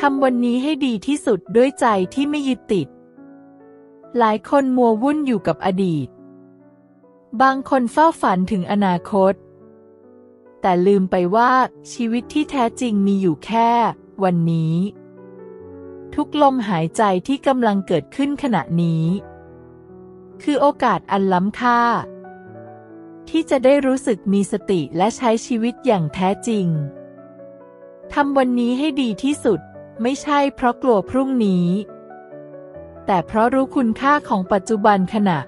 ทำวันนี้ให้ดีที่สุดด้วยใจที่ไม่ยึดติด หลายคนมัววุ่นอยู่กับอดีต บางคนเฝ้าฝันถึงอนาคต แต่ลืมไปว่าชีวิตที่แท้จริงมีอยู่แค่ วันนี้ ทุกลมหายใจที่กำลังเกิดขึ้นขณะนี้ คือโอกาสอันล้ำค่า ที่จะได้รู้สึกมีสติและใช้ชีวิตอย่างแท้จริงทำวันนี้ให้ดีที่สุด ไม่ใช่เพราะกลัวพรุ่งนี้ แต่เพราะรู้คุณค่าของปัจจุบันขณะ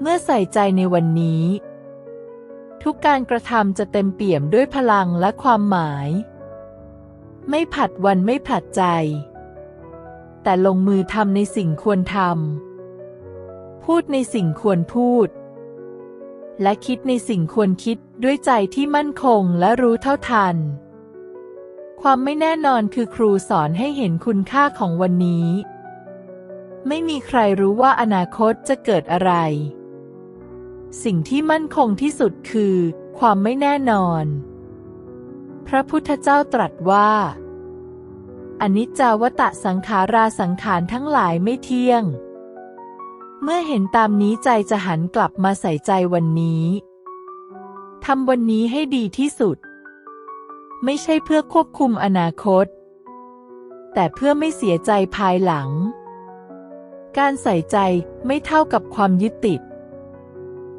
เมื่อใส่ใจในวันนี้ ทุกการกระทำจะเต็มเปี่ยมด้วยพลังและความหมาย ไม่ผัดวันไม่ผัดใจ แต่ลงมือทำในสิ่งควรทำพูดในสิ่งควรพูด และคิดในสิ่งควรคิดด้วยใจที่มั่นคงและรู้เท่าทัน ความไม่แน่นอนคือครูสอนให้เห็นคุณค่าของวันนี้ ไม่มีใครรู้ว่าอนาคตจะเกิดอะไร สิ่งที่มั่นคงที่สุดคือ ความไม่แน่นอน พระพุทธเจ้าตรัสว่าอนิจจาวตะสังขาราสังขารทั้งหลายไม่เที่ยง เมื่อเห็นตามนี้ใจจะหันกลับมาใส่ใจวันนี้ ทำวันนี้ให้ดีที่สุด ไม่ใช่เพื่อควบคุมอนาคต แต่เพื่อไม่เสียใจภายหลัง การใส่ใจไม่เท่ากับความยึดติด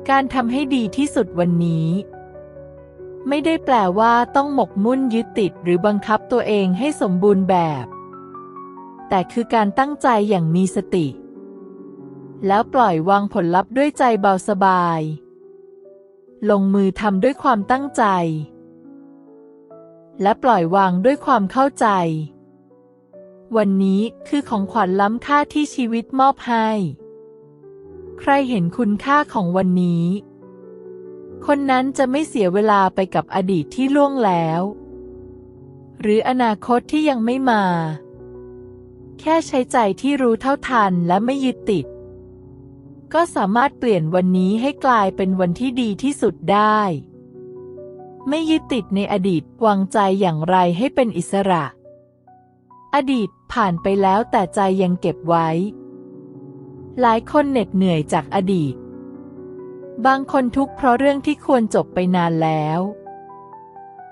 การทำให้ดีที่สุดวันนี้ ไม่ได้แปลว่าต้องหมกมุ่นยึดติดหรือบังคับตัวเองให้สมบูรณ์แบบ แต่คือการตั้งใจอย่างมีสติ แล้วปล่อยวางผลลัพธ์ด้วยใจเบาสบาย ลงมือทำด้วยความตั้งใจ และปล่อยวางด้วยความเข้าใจ วันนี้คือของขวัญล้ำค่าที่ชีวิตมอบให้ ใครเห็นคุณค่าของวันนี้ คนนั้นจะไม่เสียเวลาไปกับอดีตที่ล่วงแล้ว หรืออนาคตที่ยังไม่มา แค่ใช้ใจที่รู้เท่าทันและไม่ยึดติด ก็สามารถเปลี่ยนวันนี้ให้กลายเป็นวันที่ดีที่สุดได้ ไม่ยึดติดในอดีตวางใจอย่างไรให้เป็นอิสระ อดีตผ่านไปแล้วแต่ใจยังเก็บไว้ หลายคนเหน็ดเหนื่อยจากอดีต บางคนทุกข์เพราะเรื่องที่ควรจบไปนานแล้ว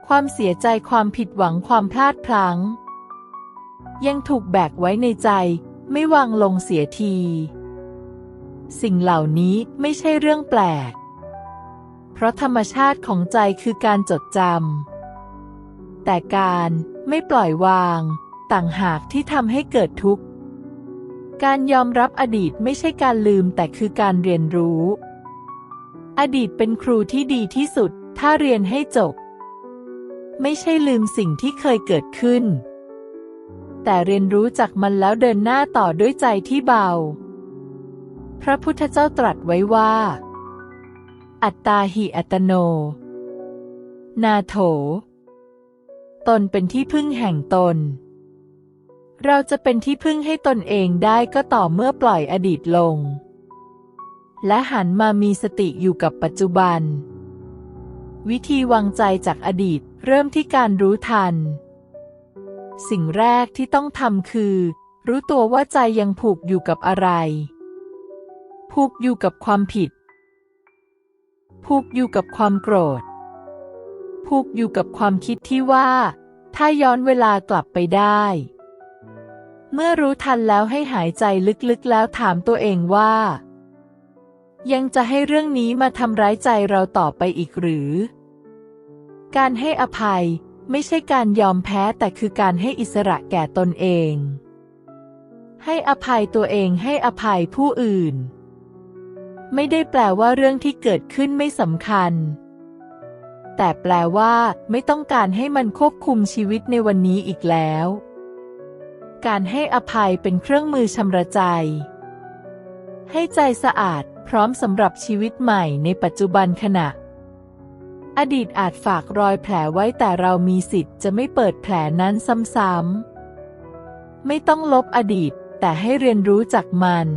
ความเสียใจความผิดหวังความพลาดพลั้ง ยังถูกแบกไว้ในใจไม่วางลงเสียที สิ่งเหล่านี้ไม่ใช่เรื่องแปลก เพราะธรรมชาติของใจคือการจดจำ แต่การไม่ปล่อยวาง ต่างหากที่ทำให้เกิดทุกข์ การยอมรับอดีตไม่ใช่การลืมแต่คือการเรียนรู้ อดีตเป็นครูที่ดีที่สุด ถ้าเรียนให้จบ ไม่ใช่ลืมสิ่งที่เคยเกิดขึ้น แต่เรียนรู้จากมันแล้วเดินหน้าต่อด้วยใจที่เบา พระพุทธเจ้าตรัสไว้ว่า อัตตาหิอัตโน นาโถ ตนเป็นที่พึ่งแห่งตน เราจะเป็นที่พึ่งให้ตนเองได้ก็ต่อเมื่อปล่อยอดีตลง และหันมามีสติอยู่กับปัจจุบัน วิธีวางใจจากอดีตเริ่มที่การรู้ทัน สิ่งแรกที่ต้องทำคือ รู้ตัวว่าใจยังผูกอยู่กับอะไร ผูกอยู่กับความผิด ผูกอยู่กับความโกรธ ผูกอยู่กับความคิดที่ว่า ถ้าย้อนเวลากลับไปได้ เมื่อรู้ทันแล้วให้หายใจลึกๆแล้วถามตัวเองว่า ยังจะให้เรื่องนี้มาทำร้ายใจเราต่อไปอีกหรือ การให้อภัยไม่ใช่การยอมแพ้แต่คือการให้อิสระแก่ตนเอง ให้อภัยตัวเองให้อภัยผู้อื่น ไม่ได้แปลว่าเรื่องที่เกิดขึ้นไม่สำคัญ แต่แปลว่า ไม่ต้องการให้มันควบคุมชีวิตในวันนี้อีกแล้ว การให้อภัยเป็นเครื่องมือชำระใจ ให้ใจสะอาดพร้อมสำหรับชีวิตใหม่ในปัจจุบันขณะ อดีตอาจฝากรอยแผลไว้แต่เรามีสิทธิ์จะไม่เปิดแผลนั้นซ้ำๆไม่ต้องลบอดีตแต่ให้เรียนรู้จากมัน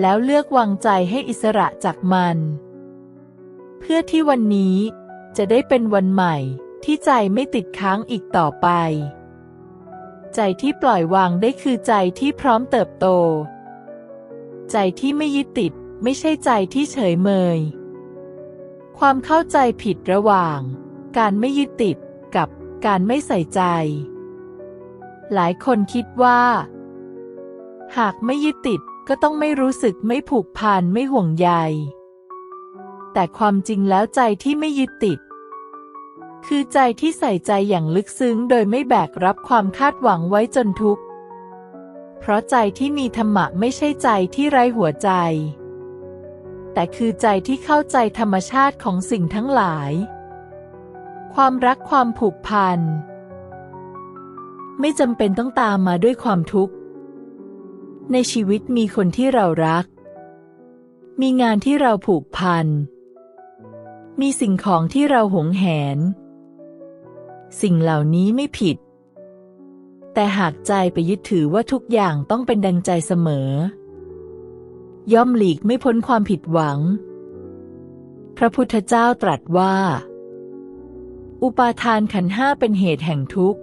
แล้วเลือกวางใจให้อิสระจากมัน เพื่อที่วันนี้จะได้เป็นวันใหม่ที่ใจไม่ติดค้างอีกต่อไป ใจที่ปล่อยวางได้คือใจที่พร้อมเติบโต ใจที่ไม่ยึดติดไม่ใช่ใจที่เฉยเมย ความเข้าใจผิดระหว่าง การไม่ยึดติดกับการไม่ใส่ใจ หลายคนคิดว่า หากไม่ยึดติด ก็ต้องไม่รู้สึกไม่ผูกพันไม่ห่วงใย แต่ความจริงแล้วใจที่ไม่ยึดติด คือใจที่ใส่ใจอย่างลึกซึ้งโดยไม่แบกรับความคาดหวังไว้จนทุกข์ เพราะใจที่มีธรรมะไม่ใช่ใจที่ไร้หัวใจ แต่คือใจที่เข้าใจธรรมชาติของสิ่งทั้งหลาย ความรักความผูกพัน ไม่จำเป็นต้องตามมาด้วยความทุกข์ ในชีวิตมีคนที่เรารัก มีงานที่เราผูกพัน มีสิ่งของที่เราหวงแหน สิ่งเหล่านี้ไม่ผิด แต่หากใจไปยึดถือว่าทุกอย่างต้องเป็นดังใจเสมอ ย่อมหลีกไม่พ้นความผิดหวัง พระพุทธเจ้าตรัสว่า อุปาทานขันห้าเป็นเหตุแห่งทุกข์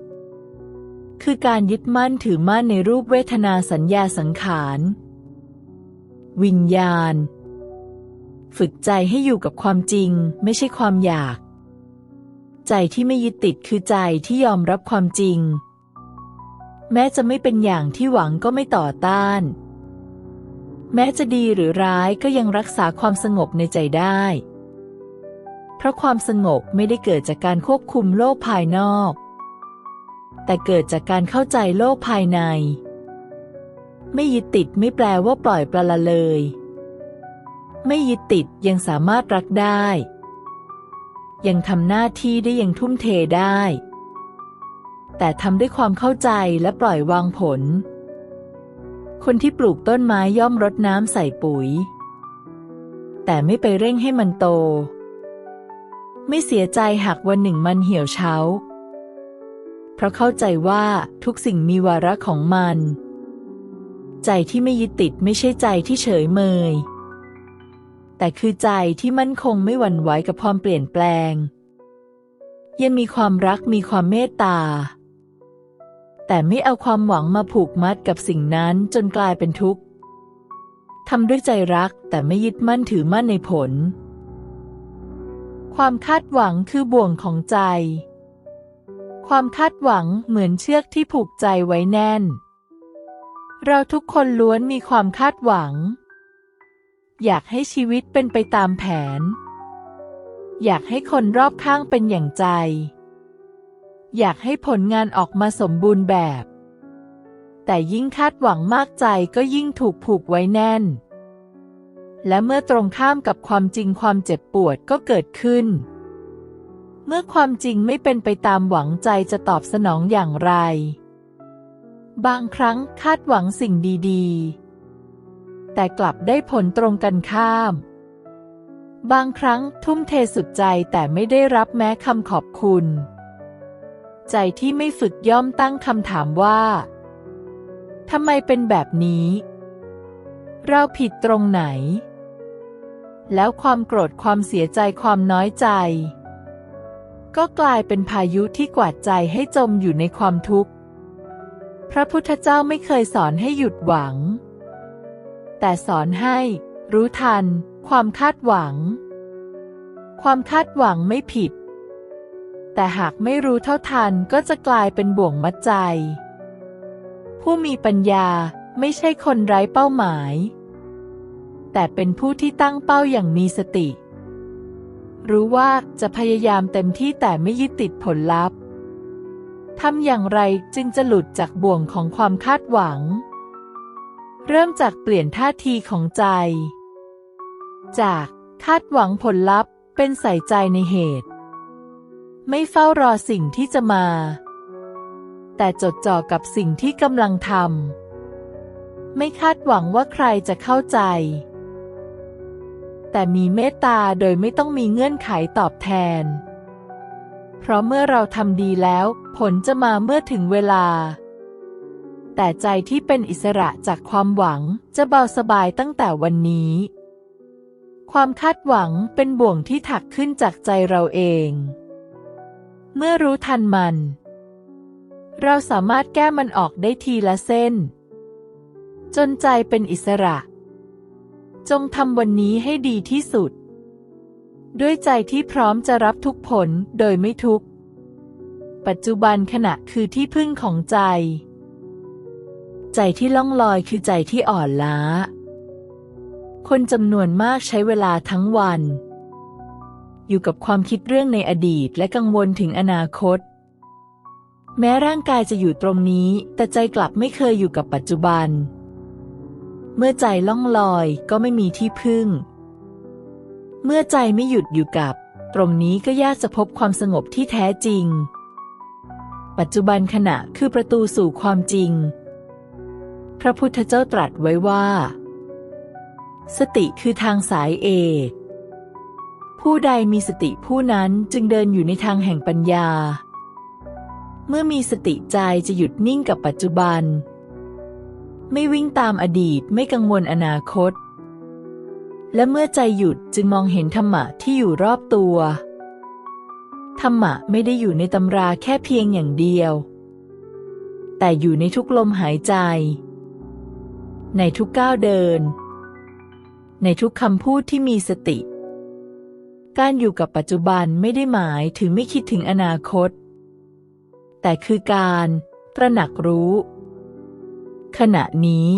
คือการยึดมั่นถือมั่นในรูปเวทนาสัญญาสังขาร วิญญาณ ฝึกใจให้อยู่กับความจริง ไม่ใช่ความอยาก ใจที่ไม่ยึดติดคือใจที่ยอมรับความจริง แม้จะไม่เป็นอย่างที่หวังก็ไม่ต่อต้าน แม้จะดีหรือร้ายก็ยังรักษาความสงบในใจได้ เพราะความสงบไม่ได้เกิดจากการควบคุมโลกภายนอก แต่เกิดจากการเข้าใจโลกภายใน ไม่ยึดติดไม่แปลว่าปล่อยปละละเลย ไม่ยึดติดยังสามารถรักได้ ยังทำหน้าที่ได้ยังทุ่มเทได้ แต่ทำด้วยความเข้าใจและปล่อยวางผล คนที่ปลูกต้นไม้ย่อมรดน้ำใส่ปุ๋ย แต่ไม่ไปเร่งให้มันโต ไม่เสียใจหากวันหนึ่งมันเหี่ยวเฉา เพราะเข้าใจว่าทุกสิ่งมีวาระของมัน ใจที่ไม่ยึดติดไม่ใช่ใจที่เฉยเมย แต่คือใจที่มั่นคงไม่หวั่นไหวกับความเปลี่ยนแปลง ยังมีความรักมีความเมตตา แต่ไม่เอาความหวังมาผูกมัดกับสิ่งนั้นจนกลายเป็นทุกข์ทำด้วยใจรักแต่ไม่ยึดมั่นถือมั่นในผล ความคาดหวังคือบ่วงของใจ ความคาดหวังเหมือนเชือกที่ผูกใจไว้แน่น เราทุกคนล้วนมีความคาดหวัง อยากให้ชีวิตเป็นไปตามแผน อยากให้คนรอบข้างเป็นอย่างใจ อยากให้ผลงานออกมาสมบูรณ์แบบ แต่ยิ่งคาดหวังมากใจก็ยิ่งถูกผูกไว้แน่น และเมื่อตรงข้ามกับความจริงความเจ็บปวดก็เกิดขึ้น เมื่อความจริงไม่เป็นไปตามหวังใจจะตอบสนองอย่างไร บางครั้งคาดหวังสิ่งดีๆ แต่กลับได้ผลตรงกันข้าม บางครั้งทุ่มเทสุดใจแต่ไม่ได้รับแม้คำขอบคุณ ใจที่ไม่ฝึกย่อมตั้งคำถามว่าทำไมเป็นแบบนี้ เราผิดตรงไหน แล้วความโกรธความเสียใจความน้อยใจ ก็กลายเป็นพายุที่กวาดใจให้จมอยู่ในความทุกข์ พระพุทธเจ้าไม่เคยสอนให้หยุดหวัง แต่สอนให้ รู้ทัน ความคาดหวัง ความคาดหวังไม่ผิด แต่หากไม่รู้เท่าทันก็จะกลายเป็นบ่วงมัดใจ ผู้มีปัญญาไม่ใช่คนไร้เป้าหมาย แต่เป็นผู้ที่ตั้งเป้าอย่างมีสติ รู้ว่าจะพยายามเต็มที่แต่ไม่ยึดติดผลลัพธ์ทำอย่างไรจึงจะหลุดจากบ่วงของความคาดหวัง เริ่มจากเปลี่ยนท่าทีของใจ จากคาดหวังผลลัพธ์เป็นใส่ใจในเหตุ ไม่เฝ้ารอสิ่งที่จะมา แต่จดจ่อกับสิ่งที่กำลังทำไม่คาดหวังว่าใครจะเข้าใจ แต่มีเมตตาโดยไม่ต้องมีเงื่อนไขตอบแทน เพราะเมื่อเราทำดีแล้ว ผลจะมาเมื่อถึงเวลา แต่ใจที่เป็นอิสระจากความหวังจะเบาสบายตั้งแต่วันนี้ ความคาดหวังเป็นบ่วงที่ถักขึ้นจากใจเราเอง เมื่อรู้ทันมัน เราสามารถแก้มันออกได้ทีละเส้น จนใจเป็นอิสระ จงทำวันนี้ให้ดีที่สุด ด้วยใจที่พร้อมจะรับทุกผลโดยไม่ทุกข์ ปัจจุบันขณะคือที่พึ่งของใจ ใจที่ล่องลอยคือใจที่อ่อนล้า คนจำนวนมากใช้เวลาทั้งวัน อยู่กับความคิดเรื่องในอดีตและกังวลถึงอนาคต แม้ร่างกายจะอยู่ตรงนี้ แต่ใจกลับไม่เคยอยู่กับปัจจุบัน เมื่อใจล่องลอยก็ไม่มีที่พึ่ง เมื่อใจไม่หยุดอยู่กับ ตรงนี้ก็ยากจะพบความสงบที่แท้จริง ปัจจุบันขณะคือประตูสู่ความจริง พระพุทธเจ้าตรัสไว้ว่า สติคือทางสายเอกผู้ใดมีสติผู้นั้นจึงเดินอยู่ในทางแห่งปัญญา เมื่อมีสติใจจะหยุดนิ่งกับปัจจุบัน ไม่วิ่งตามอดีตไม่กังวลอนาคต และเมื่อใจหยุดจึงมองเห็นธรรมะที่อยู่รอบตัว ธรรมะไม่ได้อยู่ในตำราแค่เพียงอย่างเดียว แต่อยู่ในทุกลมหายใจ ในทุกก้าวเดิน ในทุกคำพูดที่มีสติ การอยู่กับปัจจุบันไม่ได้หมายถึงไม่คิดถึงอนาคต แต่คือการ ตระหนักรู้ ขณะนี้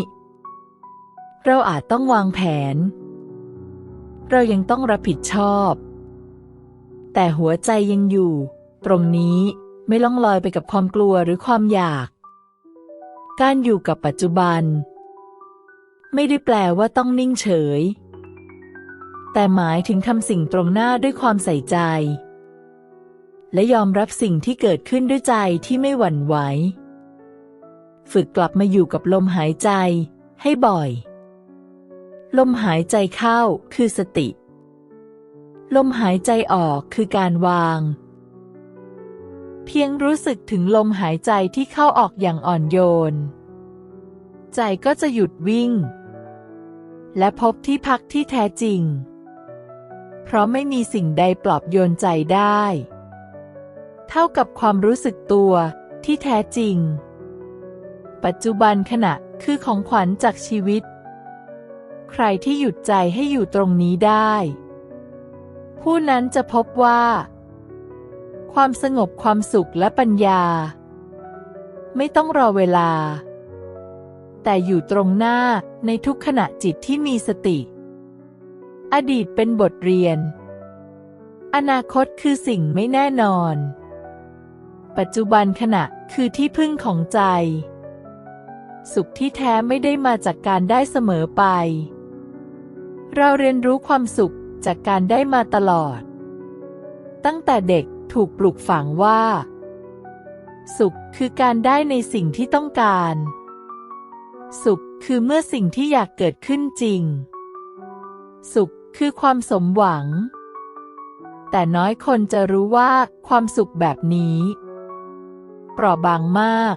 เราอาจต้องวางแผน เรายังต้องรับผิดชอบ แต่หัวใจยังอยู่ ตรงนี้ไม่ล่องลอยไปกับความกลัวหรือความอยาก การอยู่กับปัจจุบัน ไม่ได้แปลว่าต้องนิ่งเฉย แต่หมายถึงทำสิ่งตรงหน้าด้วยความใส่ใจ และยอมรับสิ่งที่เกิดขึ้นด้วยใจที่ไม่หวั่นไหว ฝึกกลับมาอยู่กับลมหายใจ ให้บ่อย ลมหายใจเข้าคือสติ ลมหายใจออกคือการวาง เพียงรู้สึกถึงลมหายใจที่เข้าออกอย่างอ่อนโยน ใจก็จะหยุดวิ่ง และพบที่พักที่แท้จริง เพราะไม่มีสิ่งใดปลอบโยนใจได้ เท่ากับความรู้สึกตัวที่แท้จริง ปัจจุบันขณะคือของขวัญจากชีวิต ใครที่หยุดใจให้อยู่ตรงนี้ได้ ผู้นั้นจะพบว่า ความสงบความสุขและปัญญา ไม่ต้องรอเวลา แต่อยู่ตรงหน้าในทุกขณะจิตที่มีสติ อดีตเป็นบทเรียน อนาคตคือสิ่งไม่แน่นอน ปัจจุบันขณะคือที่พึ่งของใจ สุขที่แท้ไม่ได้มาจากการได้เสมอไป เราเรียนรู้ความสุขจากการได้มาตลอด ตั้งแต่เด็กถูกปลูกฝังว่า สุขคือการได้ในสิ่งที่ต้องการ สุขคือเมื่อสิ่งที่อยากเกิดขึ้นจริง สุขคือความสมหวัง แต่น้อยคนจะรู้ว่าความสุขแบบนี้ เปราะบางมาก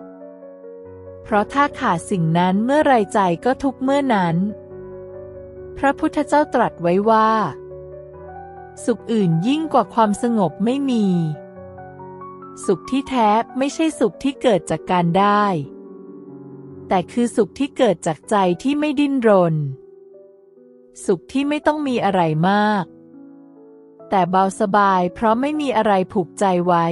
เพราะถ้าขาดสิ่งนั้นเมื่อไรใจก็ทุกเมื่อนั้น พระพุทธเจ้าตรัสไว้ว่า สุขอื่นยิ่งกว่าความสงบไม่มี สุขที่แท้ไม่ใช่สุขที่เกิดจากการได้ แต่คือสุขที่เกิดจากใจที่ไม่ดิ้นรน สุขที่ไม่ต้องมีอะไรมาก แต่เบาสบายเพราะไม่มีอะไรผูกใจไว้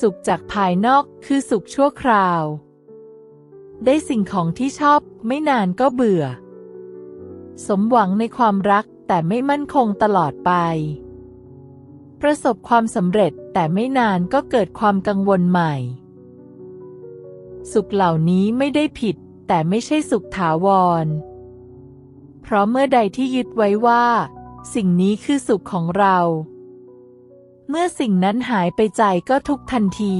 สุขจากภายนอกคือสุขชั่วคราว ได้สิ่งของที่ชอบ ไม่นานก็เบื่อ สมหวังในความรักแต่ไม่มั่นคงตลอดไป ประสบความสำเร็จแต่ไม่นานก็เกิดความกังวลใหม่ สุขเหล่านี้ไม่ได้ผิด แต่ไม่ใช่สุขถาวร เพราะเมื่อใดที่ยึดไว้ว่า สิ่งนี้คือสุขของเรา เมื่อสิ่งนั้นหายไปใจก็ทุกทันที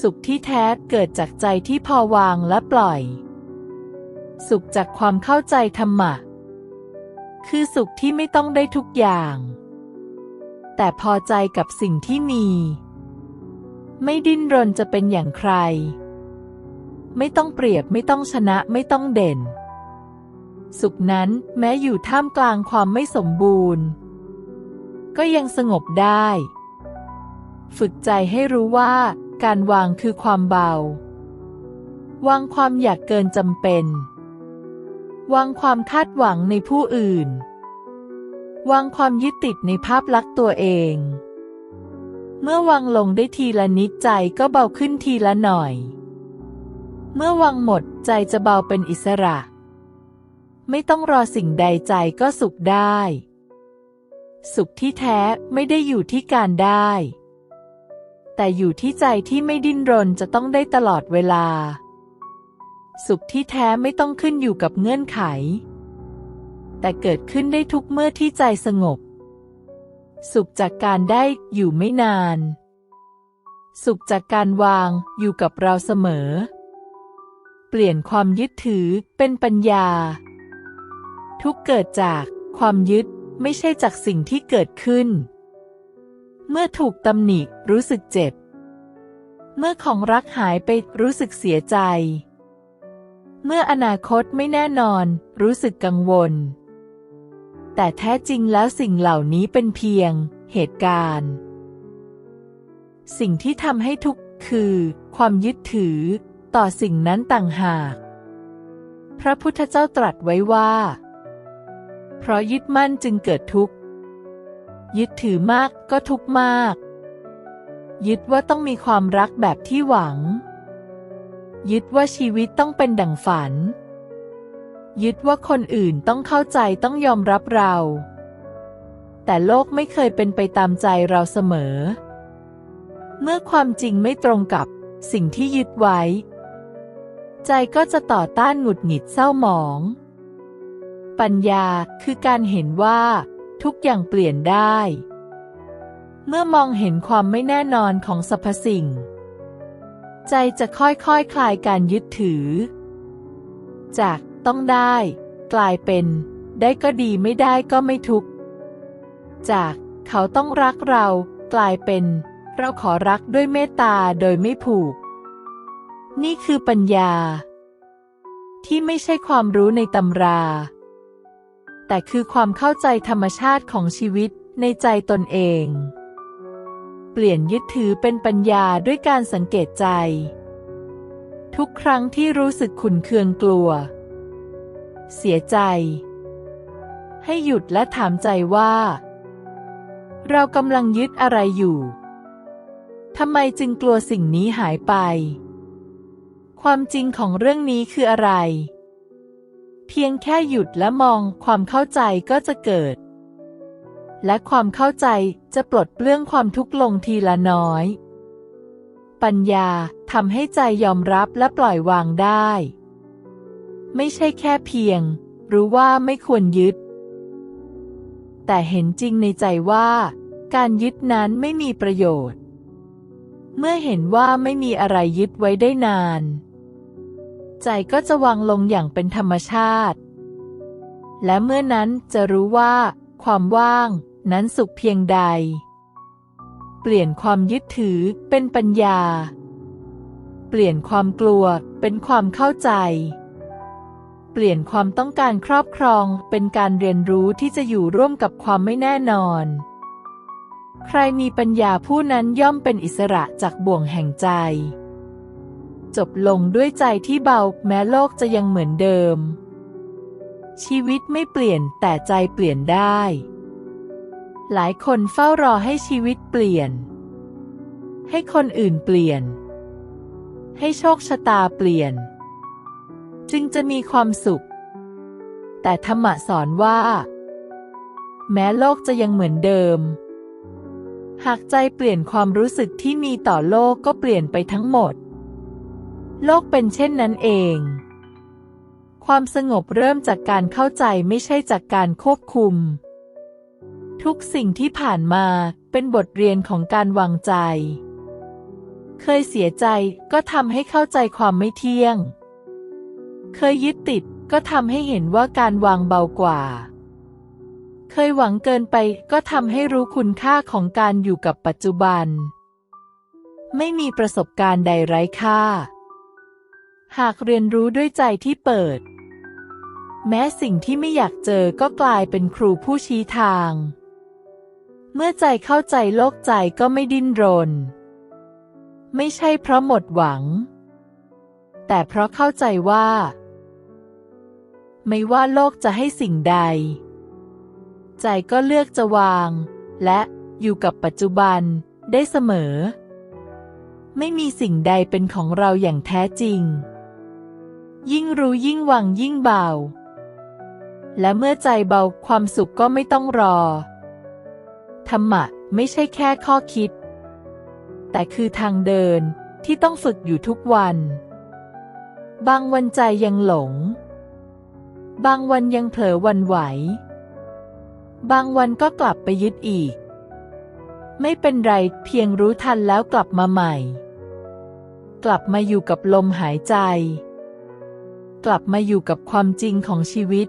สุขที่แท้เกิดจากใจที่พอวางและปล่อย สุขจากความเข้าใจธรรมะ คือสุขที่ไม่ต้องได้ทุกอย่าง แต่พอใจกับสิ่งที่มี ไม่ดิ้นรนจะเป็นอย่างใคร ไม่ต้องเปรียบไม่ต้องชนะไม่ต้องเด่น สุขนั้นแม้อยู่ท่ามกลางความไม่สมบูรณ์ ก็ยังสงบได้ ฝึกใจให้รู้ว่า การวางคือความเบา วางความอยากเกินจำเป็น วางความคาดหวังในผู้อื่น วางความยึดติดในภาพลักษณ์ตัวเอง เมื่อวางลงได้ทีละนิดใจก็เบาขึ้นทีละหน่อย เมื่อวางหมดใจจะเบาเป็นอิสระ ไม่ต้องรอสิ่งใดใจก็สุขได้ สุขที่แท้ไม่ได้อยู่ที่การได้ แต่อยู่ที่ใจที่ไม่ดิ้นรนจะต้องได้ตลอดเวลา สุขที่แท้ไม่ต้องขึ้นอยู่กับเงื่อนไข แต่เกิดขึ้นได้ทุกเมื่อที่ใจสงบ สุขจากการได้อยู่ไม่นาน สุขจากการวางอยู่กับเราเสมอ เปลี่ยนความยึดถือเป็นปัญญา ทุกเกิดจากความยึดไม่ใช่จากสิ่งที่เกิดขึ้น เมื่อถูกตำหนิรู้สึกเจ็บ เมื่อของรักหายไปรู้สึกเสียใจ เมื่ออนาคตไม่แน่นอน รู้สึกกังวล แต่แท้จริงแล้วสิ่งเหล่านี้เป็นเพียง เหตุการณ์ สิ่งที่ทำให้ทุกข์คือ ความยึดถือ ต่อสิ่งนั้นต่างหาก พระพุทธเจ้าตรัสไว้ว่า เพราะยึดมั่นจึงเกิดทุกข์ ยึดถือมากก็ทุกมาก ยึดว่าต้องมีความรักแบบที่หวัง ยึดว่าชีวิตต้องเป็นดั่งฝัน ยึดว่าคนอื่นต้องเข้าใจต้องยอมรับเรา แต่โลกไม่เคยเป็นไปตามใจเราเสมอ เมื่อความจริงไม่ตรงกับสิ่งที่ยึดไว้ ใจก็จะต่อต้านหงุดหงิดเศร้าหมอง ปัญญาคือการเห็นว่า ทุกอย่างเปลี่ยนได้ เมื่อมองเห็นความไม่แน่นอนของสรรพสิ่ง ใจจะค่อยๆคคลายการยึดถือ จากต้องได้ กลายเป็น ได้ก็ดีไม่ได้ก็ไม่ทุกจากเขาต้องรักเรา กลายเป็น เราขอรักด้วยเมตตาโดยไม่ผูก นี่คือปัญญา ที่ไม่ใช่ความรู้ในตำรา แต่คือความเข้าใจธรรมชาติของชีวิตในใจตนเอง เปลี่ยนยึดถือเป็นปัญญาด้วยการสังเกตใจ ทุกครั้งที่รู้สึกขุนเคืองกลัว เสียใจ ให้หยุดและถามใจว่า เรากำลังยึดอะไรอยู่ทำไมจึงกลัวสิ่งนี้หายไป ความจริงของเรื่องนี้คืออะไร เพียงแค่หยุดและมองความเข้าใจก็จะเกิด และความเข้าใจจะปลดเปลื้องความทุกข์ลงทีละน้อย ปัญญาทำให้ใจยอมรับและปล่อยวางได้ ไม่ใช่แค่เพียง รู้ว่าไม่ควรยึด แต่เห็นจริงในใจว่า การยึดนั้นไม่มีประโยชน์ เมื่อเห็นว่าไม่มีอะไรยึดไว้ได้นาน ใจก็จะวางลงอย่างเป็นธรรมชาติ และเมื่อนั้นจะรู้ว่า ความว่างนั้นสุขเพียงใด เปลี่ยนความยึดถือเป็นปัญญา เปลี่ยนความกลัวเป็นความเข้าใจ เปลี่ยนความต้องการครอบครองเป็นการเรียนรู้ที่จะอยู่ร่วมกับความไม่แน่นอน ใครมีปัญญาผู้นั้นย่อมเป็นอิสระจากบ่วงแห่งใจ จบลงด้วยใจที่เบาแม้โลกจะยังเหมือนเดิม ชีวิตไม่เปลี่ยนแต่ใจเปลี่ยนได้ หลายคนเฝ้ารอให้ชีวิตเปลี่ยน ให้คนอื่นเปลี่ยน ให้โชคชะตาเปลี่ยน จึงจะมีความสุข แต่ธรรมะสอนว่า แม้โลกจะยังเหมือนเดิมหากใจเปลี่ยนความรู้สึกที่มีต่อโลกก็เปลี่ยนไปทั้งหมด โลกเป็นเช่นนั้นเอง ความสงบเริ่มจากการเข้าใจไม่ใช่จากการควบคุม ทุกสิ่งที่ผ่านมาเป็นบทเรียนของการวางใจ เคยเสียใจก็ทำให้เข้าใจความไม่เที่ยง เคยยึดติดก็ทำให้เห็นว่าการวางเบากว่า เคยหวังเกินไปก็ทำให้รู้คุณค่าของการอยู่กับปัจจุบัน ไม่มีประสบการณ์ใดไร้ค่า หากเรียนรู้ด้วยใจที่เปิด แม้สิ่งที่ไม่อยากเจอก็กลายเป็นครูผู้ชี้ทาง เมื่อใจเข้าใจโลกใจก็ไม่ดิ้นรน ไม่ใช่เพราะหมดหวัง แต่เพราะเข้าใจว่า ไม่ว่าโลกจะให้สิ่งใด ใจก็เลือกจะวาง และอยู่กับปัจจุบันได้เสมอ ไม่มีสิ่งใดเป็นของเราอย่างแท้จริง ยิ่งรู้ยิ่งวางยิ่งเบา และเมื่อใจเบาความสุขก็ไม่ต้องรอ ธรรมะไม่ใช่แค่ข้อคิด แต่คือทางเดินที่ต้องฝึกอยู่ทุกวัน บางวันใจยังหลง บางวันยังเผลอวันไหว บางวันก็กลับไปยึดอีก ไม่เป็นไรเพียงรู้ทันแล้วกลับมาใหม่ กลับมาอยู่กับลมหายใจ กลับมาอยู่กับความจริงของชีวิต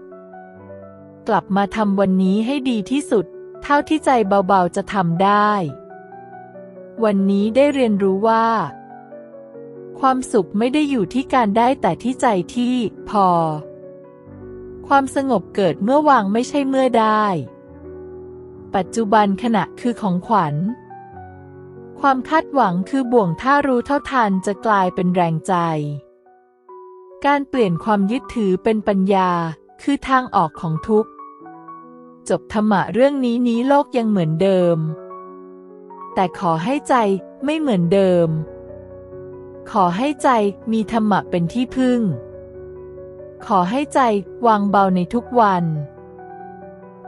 กลับมาทำวันนี้ให้ดีที่สุด เท่าที่ใจเบาๆจะทำได้ วันนี้ได้เรียนรู้ว่า ความสุขไม่ได้อยู่ที่การได้แต่ที่ใจที่พอ ความสงบเกิดเมื่อวางไม่ใช่เมื่อได้ ปัจจุบันขณะคือของขวัญความคาดหวังคือบ่วงถ้ารู้เท่าทันจะกลายเป็นแรงใจ การเปลี่ยนความยึดถือเป็นปัญญา คือทางออกของทุกข์ จบธรรมะเรื่องนี้นี้โลกยังเหมือนเดิม แต่ขอให้ใจไม่เหมือนเดิม ขอให้ใจมีธรรมะเป็นที่พึ่ง ขอให้ใจวางเบาในทุกวัน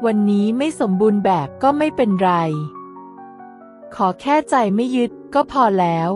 วันนี้ไม่สมบูรณ์แบบก็ไม่เป็นไร ขอแค่ใจไม่ยึดก็พอแล้ว